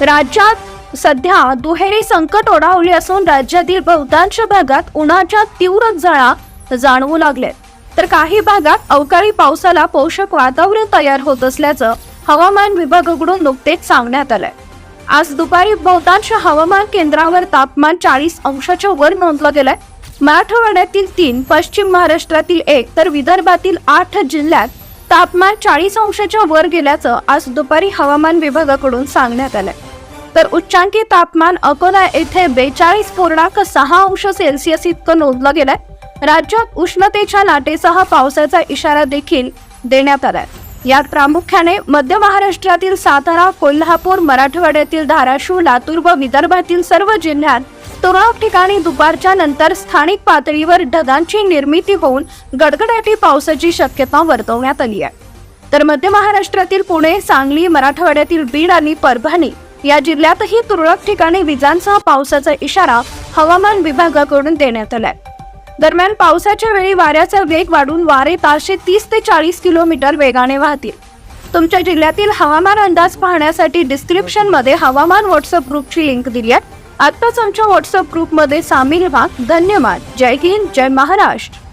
राज्यात सध्या दुहेरी संकट ओढावले असून राज्यातील बहुतांश भागात उन्हाच्या तीव्र जळा जाणवू लागलेत तर काही भागात अवकाळी पावसाला पोषक वातावरण तयार होत असल्याचं हवामान विभागाकडून नुकतेच सांगण्यात आलंय. आज दुपारी बहुतांश हवामान केंद्रावर तापमान चाळीस अंशाच्या वर नोंदलं गेलंय. मराठवाड्यातील तीन पश्चिम महाराष्ट्रातील एक तर विदर्भातील आठ जिल्ह्यात तापमान चाळीस अंशाच्या वर गेल्याचं आज दुपारी हवामान विभागाकडून सांगण्यात आलंय. तर उच्चांकी तापमान अकोला येथे बेचाळीस पूर्णांक सहा अंश सेल्सिअस इतकं नोंदलं गेलंय. राज्यात उष्णतेच्या लाटेसह पावसाचा इशारा देखील देण्यात आलाय. यात प्रामुख्याने मध्य महाराष्ट्रातील सातारा कोल्हापूर मराठवाड्यातील धाराशिव लातूर व विदर्भातील सर्व जिल्ह्यात तुरळक ठिकाणी दुपारच्या नंतर स्थानिक पातळीवर ढगांची निर्मिती होऊन गडगडाटी पावसाची शक्यता वर्तवण्यात आली आहे. तर मध्य महाराष्ट्रातील पुणे सांगली मराठवाड्यातील बीड आणि परभणी या जिल्ह्यातही तुरळक ठिकाणी विजांसह पावसाचा इशारा हवामान विभागाकडून देण्यात आलाय. दरम्यान पावसाच्या वेळी वाऱ्याचा वेग वाढून वारे तासशे तीस ते चाळीस किलोमीटर वेगाने वाहतील. तुमच्या जिल्ह्यातील हवामान अंदाज पाहण्यासाठी डिस्क्रिप्शनमध्ये हवामान व्हॉट्सअप ग्रुपची लिंक दिली आहे. आत्ताच आमच्या व्हॉट्सअप ग्रुपमध्ये सामील व्हा. धन्यवाद. जय हिंद. जय महाराष्ट्र.